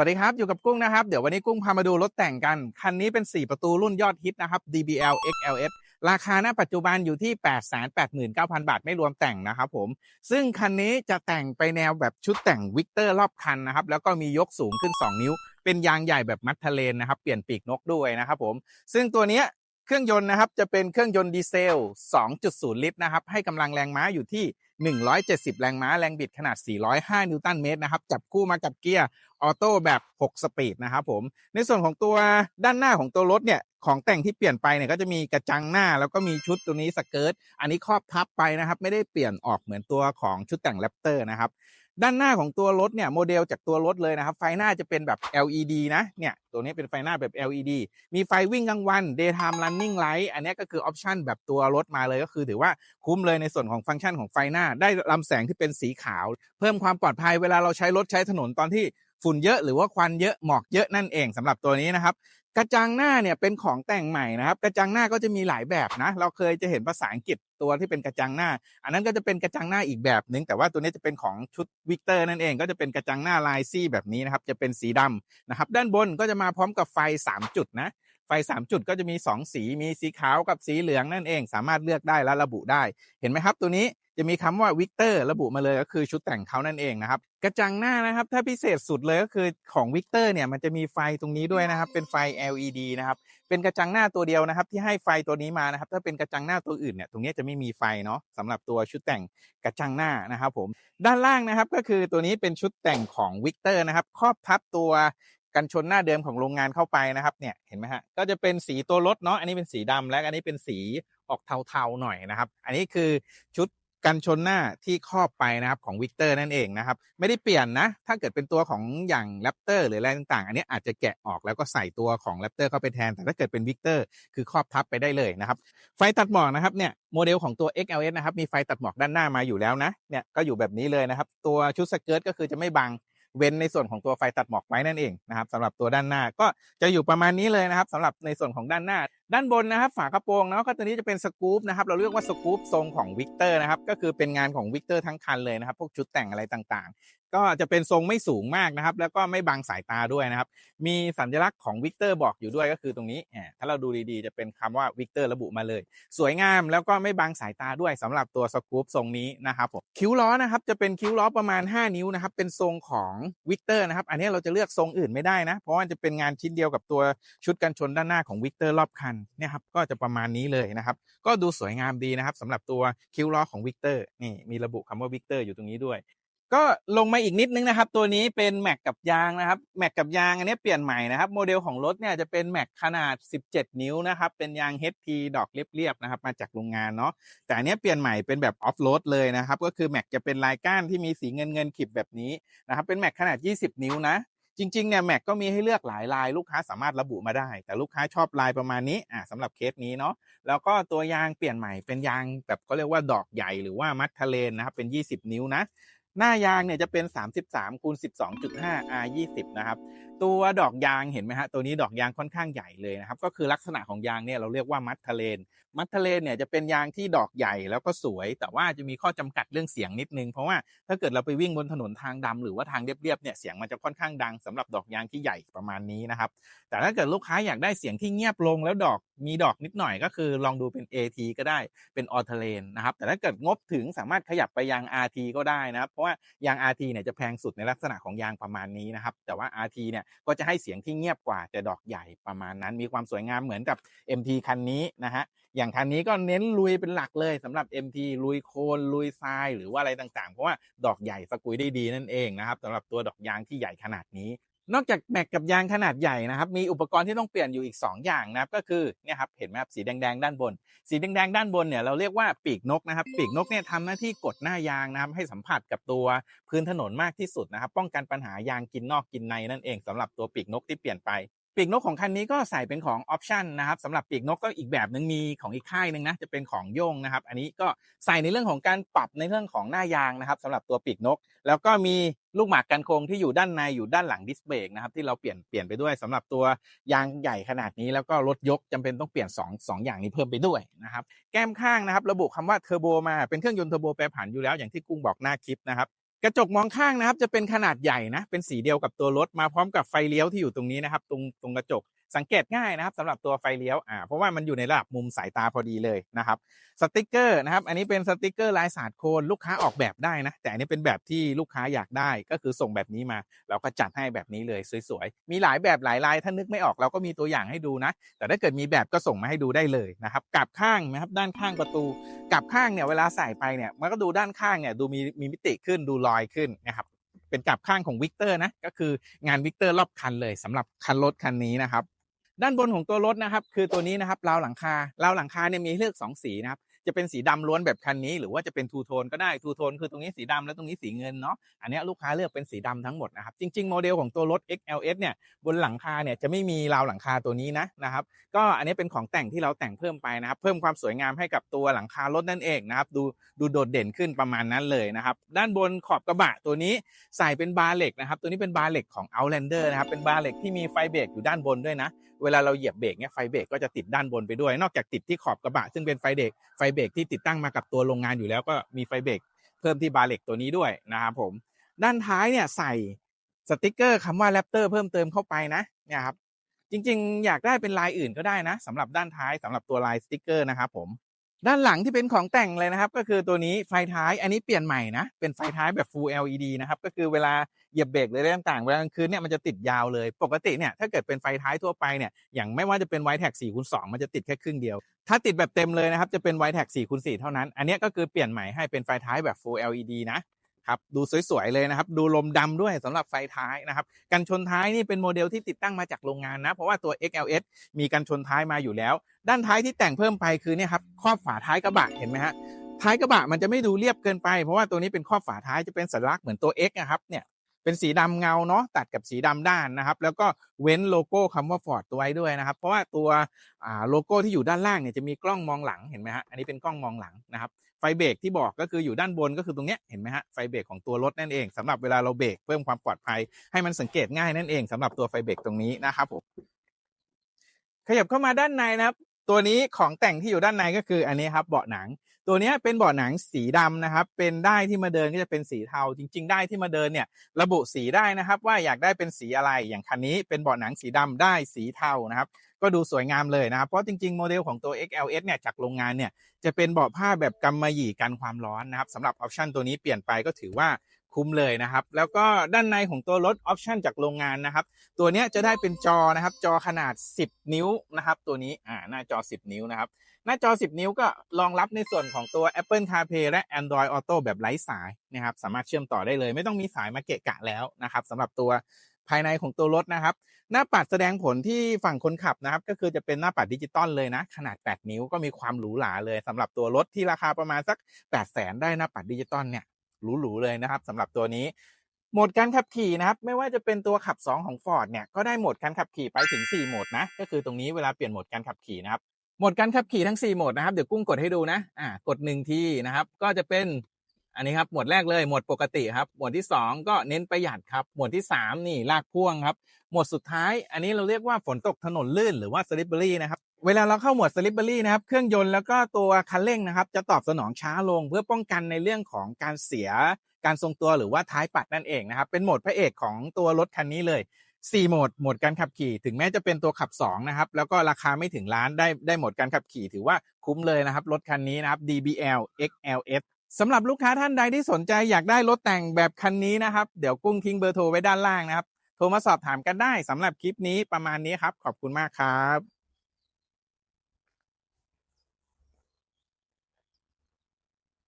สวัสดีครับ อยู่กับกุ้งนะครับ เดี๋ยววันนี้กุ้งพามาดูรถแต่งกัน คันนี้เป็น 4 ประตูรุ่นยอดฮิตนะครับ DBL XLS ราคาณปัจจุบันอยู่ที่ 889,000 บาทไม่รวมแต่งนะครับผม ซึ่งคันนี้จะแต่งไปแนวแบบชุดแต่งวิกเตอร์รอบคันนะครับ แล้วก็มียกสูงขึ้น 2 นิ้ว เป็นยางใหญ่แบบมัดทะเลนนะครับ เปลี่ยนปีกนกด้วยนะครับผม ซึ่งตัวนี้เครื่องยนต์นะครับจะเป็นเครื่องยนต์ดีเซล 2.0 ลิตรนะครับ ให้กำลังแรงม้าอยู่ที่ 170 แรงม้า แรงบิดขนาด 405 นิวตันเมตรนะครับ จับคู่มากับเกียร์ ออโต้แบบ 6 สปีดนะครับผม ในส่วนของตัวด้านหน้าของตัวรถเนี่ยของแต่งที่เปลี่ยนไปเนี่ยก็จะมีกระจังหน้า แล้วก็มีชุดตัวนี้สเกิร์ตอันนี้ครอบทับไปนะครับไม่ได้เปลี่ยนออกเหมือนตัวของชุดแต่งแรปเตอร์นะครับด้านหน้าของตัวรถเนี่ยโมเดลจากตัวรถเลยนะครับ ไฟหน้าจะเป็นแบบ LED นะเนี่ยตัวนี้เป็นไฟหน้าแบบ LED มีไฟวิ่งกลางวัน daytime running light อันนี้ก็คือออปชันแบบตัวรถมาเลยก็คือถือว่าคุ้มเลยในส่วนของฟังก์ชันของไฟหน้า ได้ลำแสงที่เป็นสีขาว เพิ่มความปลอดภัยเวลาเราใช้รถใช้ถนนตอนที่ ฝุ่นเยอะหรือว่าควันเยอะหมอกเยอะนั่นเองสำหรับตัวนี้นะครับ กระจังหน้าเนี่ยเป็นของแต่งใหม่นะครับ กระจังหน้าก็จะมีหลายแบบนะ เราเคยจะเห็นภาษาอังกฤษตัวที่เป็นกระจังหน้า อันนั้นก็จะเป็นกระจังหน้าอีกแบบหนึ่งแต่ว่าตัวนี้จะเป็นของชุดวิกเตอร์นั่นเอง ก็จะเป็นกระจังหน้าลายซี่แบบนี้นะครับ จะเป็นสีดำนะครับ ด้านบนก็จะมาพร้อมกับไฟ 3 จุดนะ ไฟ 3 จุดก็จะมี 2 สีมีสีขาวกับสีเหลืองนั่นเอง สามารถเลือกได้และระบุได้ เห็นไหมครับ ตัวนี้จะมีคำว่าวิกเตอร์ระบุมาเลยก็คือชุดแต่งเขานั่นเองนะครับ กระจังหน้านะครับ ถ้าพิเศษสุดเลยก็คือของวิกเตอร์เนี่ยมันจะมีไฟตรงนี้ด้วยนะครับ เป็นไฟ LED นะครับ เป็นกระจังหน้าตัวเดียวนะครับ ที่ให้ไฟตัวนี้มานะครับ ถ้าเป็นกระจังหน้าตัวอื่นเนี่ยตรงนี้จะไม่มีไฟเนาะสำหรับตัวชุดแต่งกระจังหน้านะครับผมด้านล่างนะครับก็คือตัวนี้เป็นชุดแต่งของวิกเตอร์นะครับครอบทับตัว กันชนหน้าเดิมของโรงงานเข้าไปนะครับเนี่ยเห็นไหมฮะก็จะเป็นสีตัวรถเนาะอันนี้เป็นสีดำและอันนี้เป็นสีออกเทาๆหน่อยนะครับ อันนี้คือชุดกันชนหน้าที่ครอบไปนะครับของวิกเตอร์นั่นเองนะครับ ไม่ได้เปลี่ยนนะ ถ้าเกิดเป็นตัวของอย่างแรปเตอร์หรืออะไรต่าง ๆ อันนี้อาจจะแกะออกแล้วก็ใส่ตัวของแรปเตอร์เข้าไปแทน แต่ถ้าเกิดเป็นวิกเตอร์คือครอบทับไปได้เลยนะครับ ไฟตัดหมอกนะครับเนี่ยโมเดลของตัว XLS นะครับมีไฟตัดหมอกด้านหน้ามาอยู่แล้วนะเนี่ยก็อยู่แบบนี้เลยนะครับ ตัวชุดสเกิร์ตก็คือจะไม่บัง เว้นในส่วนของตัวไฟตัดหมอกไว้นั่นเองนะครับสำหรับตัวด้านหน้าก็จะอยู่ประมาณนี้เลยนะครับสำหรับในส่วนของด้านหน้า ด้านบนนะครับ ฝากระโปรงเนาะก็ตัวนี้จะเป็นสกู๊ปนะครับเราเรียกว่าสกู๊ปทรงของวิกเตอร์นะครับก็คือเป็นงานของวิกเตอร์ทั้งคันเลยนะครับพวกชุดแต่งอะไรต่าง ก็จะเป็นทรงไม่สูงมากนะครับ แล้วก็ไม่บังสายตาด้วยนะครับ มีสัญลักษณ์ของวิกเตอร์บอกอยู่ด้วยก็คือตรงนี้ถ้าเราดูดีๆ จะเป็นคำว่าวิกเตอร์ระบุมาเลย สวยงามแล้วก็ไม่บังสายตาด้วยสำหรับตัวสกู๊ปทรงนี้นะครับผมคิ้วล้อนะครับจะเป็นคิ้วล้อประมาณ 5 นิ้วนะครับ เป็นทรงของวิกเตอร์นะครับ อันนี้เราจะเลือกทรงอื่นไม่ได้นะ เพราะว่าจะเป็นงานชิ้นเดียวกับตัวชุดกันชนด้านหน้าของวิกเตอร์รอบคันนี่ยครับ ก็จะประมาณนี้เลยนะครับ ก็ดูสวยงามดีนะครับสำหรับตัวคิ้วล้อของวิกเตอร์นี่มีระบุคำว่าวิกเตอร์อยู่ตรงนี้ด้วย ก็ลงมาอีกนิดนึงนะครับ ตัวนี้เป็นแม็กกับยางนะครับแม็กกับยางอันนี้เปลี่ยนใหม่นะครับโมเดลของรถเนี่ยจะเป็นแม็กขนาด 17 นิ้วนะครับเป็นยาง HP ดอกเรียบๆนะครับมาจากโรงงานเนาะแต่อันนี้เปลี่ยนใหม่เป็นแบบออฟโรดเลยนะครับก็คือแม็กจะเป็นลายก้านที่มีสีเงินเงินขีดแบบนี้นะครับเป็นแม็กขนาด 20 นิ้วนะจริงๆเนี่ยแม็กก็มีให้เลือกหลายลายลูกค้าสามารถระบุมาได้ แต่ลูกค้าชอบลายประมาณนี้อ่าสำหรับเคสนี้เนาะแล้วก็ตัวยางเปลี่ยนใหม่เป็นยางแบบเขาเรียกว่าดอกใหญ่หรือว่ามัดทะเลนนะครับเป็น 20 นิ้วนะ หน้ายางเนี่ยจะเป็น 33คูณ12.5 R 20นะครับ ตัวดอกยางเห็นไหมฮะ ตัวนี้ดอกยางค่อนข้างใหญ่เลยนะครับ ก็คือลักษณะของยางเนี่ยเราเรียกว่ามัดทะเลน มัดทะเลนเนี่ยจะเป็นยางที่ดอกใหญ่แล้วก็สวย แต่ว่าจะมีข้อจำกัดเรื่องเสียงนิดนึง เพราะว่าถ้าเกิดเราไปวิ่งบนถนนทางดำหรือว่าทางเรียบๆเนี่ยเสียงมันจะค่อนข้างดังสำหรับดอกยางที่ใหญ่ประมาณนี้นะครับแต่ถ้าเกิดลูกค้าอยากได้เสียงที่เงียบลงแล้วดอกมีดอกนิดหน่อยก็คือลองดูเป็น AT ก็ได้เป็นออเทเลนนะครับแต่ถ้าเกิดงบถึงสามารถขยับไปยาง RT ก็ได้นะครับเพราะว่ายาง RT เนี่ยจะแพงสุดในลักษณะของยางประมาณนี้นะครับแต่ว่า RT เนี่ยก็จะให้เสียงที่เงียบกว่าแต่ดอกใหญ่ประมาณนั้น มีความสวยงามเหมือนกับ MT คันนี้นะฮะ อย่างคันนี้ก็เน้นลุยเป็นหลักเลยสำหรับ MT ลุยโคลนลุยทรายหรือว่าอะไรต่างๆ เพราะว่าดอกใหญ่สกุยได้ดีนั่นเองนะครับสำหรับตัวดอกยางที่ใหญ่ขนาดนี้ นอกจากแม็กกับยางขนาดใหญ่นะครับมีอุปกรณ์ที่ต้องเปลี่ยนอยู่อีก 2 อย่างนะครับก็คือเนี่ยครับเห็นไหมครับสีแดงๆด้านบน สีแดงๆด้านบนเนี่ยเราเรียกว่าปีกนกนะครับปีกนกเนี่ยทำหน้าที่กดหน้ายางนะครับให้สัมผัสกับตัวพื้นถนนมากที่สุดนะครับป้องกันปัญหายางกินนอกกินในนั่นเองสำหรับตัวปีกนกที่เปลี่ยนไป ปีกนกของคันนี้ก็ใส่เป็นของออปชันนะครับสำหรับปีกนกก็อีกแบบหนึ่งมีของอีกค่ายหนึ่งนะจะเป็นของโย่งนะครับ อันนี้ก็ใส่ในเรื่องของการปรับในเรื่องของหน้ายางนะครับสำหรับตัวปีกนก แล้วก็มีลูกหมากกันโคงที่อยู่ด้านในอยู่ด้านหลังดิสเบรกนะครับที่เราเปลี่ยนเปลี่ยนไปด้วยสำหรับตัวยางใหญ่ขนาดนี้แล้วก็รถยกจำเป็นต้องเปลี่ยน2 2อย่างนี้เพิ่มไปด้วยนะครับแก้มข้างนะครับระบุคำว่าเทอร์โบมาเป็นเครื่องยนต์เทอร์โบแปรผันอยู่แล้วอย่างที่กุ้งบอกหน้าคลิปนะครับ กระจกมองข้างนะครับ จะเป็นขนาดใหญ่นะ เป็นสีเดียวกับตัวรถมาพร้อมกับไฟเลี้ยวที่อยู่ตรงนี้นะครับ ตรงตรงกระจก สังเกตง่ายนะครับสำหรับตัวไฟเลี้ยวอ่าเพราะว่ามันอยู่ในระดับมุมสายตาพอดีเลยนะครับสติกเกอร์นะครับ อันนี้เป็นสติกเกอร์ลายสาดโคนลูกค้าออกแบบได้นะ แต่อันนี้เป็นแบบที่ลูกค้าอยากได้ก็คือส่งแบบนี้มา เราก็จัดให้แบบนี้เลยสวยๆ มีหลายแบบหลายลายถ้านึกไม่ออกเราก็มีตัวอย่างให้ดูนะ แต่ถ้าเกิดมีแบบก็ส่งมาให้ดูได้เลยนะครับกลับข้างนะครับด้านข้างประตูกลับข้างเนี่ยเวลาใส่ไปเนี่ยมันก็ดูด้านข้างเนี่ยดูมีมีมิติขึ้นดูลอยขึ้นนะครับเป็นกลับข้างของวิกเตอร์นะก็คืองานวิกเตอร์รอบคันเลยสำหรับคันรถคันนี้นะครับ ด้านบนของตัวรถนะครับ คือตัวนี้นะครับราวหลังคาราวหลังคาเนี่ยมีเลือก 2 สีนะครับ จะเป็นสีดำล้วนแบบคันนี้ หรือว่าจะเป็นทูโทนก็ได้ทูโทนคือตรงนี้สีดำแล้วตรงนี้สีเงินเนาะอันนี้ลูกค้าเลือกเป็นสีดำทั้งหมดนะครับจริงๆโมเดลของตัวรถ XLS เนี่ยบนหลังคาเนี่ยจะไม่มีราวหลังคาตัวนี้นะนะครับก็อันนี้เป็นของแต่งที่เราแต่งเพิ่มไปนะครับ เพิ่มความสวยงามให้กับตัวหลังคารถนั่นเองนะครับดูดูโดดเด่นขึ้นประมาณนั้นเลยนะครับด้านบนขอบกระบะตัวนี้ใส่เป็นบาร์เหล็กนะครับตัวนี้เป็นบาร์เหล็กของ Outlander นะครับเป็นบาร์เหล็กที่มีไฟเบรกอยู่ด้านบนด้วยนะ เวลาเราเหยียบเบรกเนี่ยไฟเบรกก็จะติดด้านบนไปด้วย นอกจากติดที่ขอบกระบะซึ่งเป็นไฟเบรกไฟเบรกที่ติดตั้งมากับตัวโรงงานอยู่แล้วก็มีไฟเบรกเพิ่มที่บาร์เหล็กตัวนี้ด้วยนะครับผม ด้านท้ายเนี่ยใส่สติกเกอร์คำว่าแรปเตอร์เพิ่มเติมเข้าไปนะเนี่ยครับจริง ๆ อยากได้เป็นลายอื่นก็ได้นะสำหรับด้านท้ายสำหรับตัวลายสติกเกอร์นะครับผม ด้านหลังที่เป็นของแต่งเลยนะครับ ก็คือตัวนี้ไฟท้ายอันนี้เปลี่ยนใหม่นะ เป็นไฟท้ายแบบ Full LED นะครับ ก็คือเวลาเหยียบเบรกหรืออะไรต่างๆ เวลากลางคืนเนี่ยมันจะติดยาวเลย ปกติเนี่ยถ้าเกิดเป็นไฟท้ายทั่วไปเนี่ยอย่างไม่ว่าจะเป็นไวแท็ก4คูณ2มันจะติดแค่ครึ่งเดียว ถ้าติดแบบเต็มเลยนะครับ จะเป็นไวแท็ก4คูณ4เท่านั้น อันนี้ก็คือเปลี่ยนใหม่ให้เป็นไฟท้ายแบบ Full LED นะครับดูสวยๆเลยนะครับ ดูลมดำด้วยสำหรับไฟท้ายนะครับกันชนท้ายนี่เป็นโมเดลที่ติดตั้งมาจากโรงงานนะ เพราะว่าตัว XLS มีกันชนท้ายมาอยู่แล้ว ด้านท้ายที่แต่งเพิ่มไปคือเนี่ยครับครอบฝาท้ายกระบะเห็นไหมฮะท้ายกระบะมันจะไม่ดูเรียบเกินไปเพราะว่าตัวนี้เป็นครอบฝาท้ายจะเป็นสัญลักษณ์เหมือนตัว X นะครับเนี่ยเป็นสีดำเงาเนาะตัดกับสีดำด้านนะครับ แล้วก็เว้นโลโก้คำว่า Ford ตัวไว้ด้วยนะครับ เพราะว่าตัวอ่าโลโก้ที่อยู่ด้านล่างเนี่ยจะมีกล้องมองหลังเห็นไหมฮะอันนี้เป็นกล้องมองหลังนะครับไฟเบรกที่บอกก็คืออยู่ด้านบนก็คือตรงเนี้ยเห็นไหมฮะไฟเบรกของตัวรถนั่นเองสำหรับเวลาเราเบรกเพิ่มความปลอดภัย ให้มันสังเกตง่ายนั่นเองสำหรับตัวไฟเบรกตรงนี้นะครับผมขยับเข้ามาด้านในนะครับ ตัวนี้ของแต่งที่อยู่ด้านในก็คืออันนี้ครับเบาะหนัง ตัวนี้เป็นเบาะหนังสีดำนะครับ เป็นได้ที่มาเดินก็จะเป็นสีเทา จริง ๆ ได้ที่มาเดินเนี่ยระบุสีได้นะครับ ว่าอยากได้เป็นสีอะไรอย่างคันนี้เป็นเบาะหนังสีดำได้สีเทานะครับก็ดูสวยงามเลยนะครับ เพราะจริง ๆ โมเดลของตัว XLS เนี่ยจากโรงงานเนี่ยจะเป็นเบาะผ้าแบบกำมะหยี่กันความร้อนนะครับสำหรับออปชันตัวนี้เปลี่ยนไปก็ถือว่า คุ้มเลยนะครับ แล้วก็ด้านในของตัวรถออปชันจากโรงงานนะครับ ตัวนี้จะได้เป็นจอนะครับ จอขนาด 10 นิ้วนะครับ ตัวนี้อ่าหน้าจอ 10 นิ้วนะครับ หน้าจอ 10 นิ้วก็รองรับในส่วนของตัว Apple CarPlay และ Android Auto แบบไร้สายนะครับ สามารถเชื่อมต่อได้เลย ไม่ต้องมีสายมาเกะกะแล้วนะครับสำหรับตัวภายในของตัวรถนะครับ หน้าปัดแสดงผลที่ฝั่งคนขับนะครับ ก็คือจะเป็นหน้าปัดดิจิตอลเลยนะ ขนาด 8 นิ้วก็มีความหรูหราเลยสำหรับตัวรถที่ราคาประมาณสัก 8 0 0แสนได้หน้าปัดดิจิตอลเนี่ย หรูๆเลยนะครับสำหรับตัวนี้โหมดการขับขี่นะครับไม่ว่าจะเป็นตัวขับ 2 ของ Ford เนี่ยก็ได้โหมดการขับขี่ไปถึง 4 โหมดนะก็คือตรงนี้เวลาเปลี่ยนโหมดการขับขี่นะครับโหมดการขับขี่ทั้ง 4 โหมดนะครับเดี๋ยวกุ้งกดให้ดูนะอ่ากด1ทีนะครับก็จะเป็นอันนี้ครับหมวดแรกเลยหมวดปกติครับหมวดที่ 2 ก็เน้นประหยัดครับหมวดที่ 3 นี่ลากพ่วงครับหมวดสุดท้าย อันนี้เราเรียกว่าฝนตกถนนลื่นหรือว่า slippery นะครับ เวลาเราเข้าหมวด slippery นะครับ เครื่องยนต์แล้วก็ตัวคันเร่งนะครับ จะตอบสนองช้าลงเพื่อป้องกันในเรื่องของการเสียการทรงตัวหรือว่าท้ายปัดนั่นเองนะครับ เป็นโหมดพระเอกของตัวรถคันนี้เลย 4 โหมดโหมดการขับขี่ ถึงแม้จะเป็นตัวขับ2นะครับแล้วก็ราคาไม่ถึงล้านได้ได้โหมดการขับขี่ ถือว่าคุ้มเลยนะครับรถคันนี้นะครับ DBL XLS สำหรับลูกค้าท่านใดที่สนใจอยากได้รถแต่งแบบคันนี้นะครับ เดี๋ยวกุ้งทิ้งเบอร์โทรไว้ด้านล่างนะครับ โทรมาสอบถามกันได้สำหรับคลิปนี้ประมาณนี้ครับ ขอบคุณมากครับ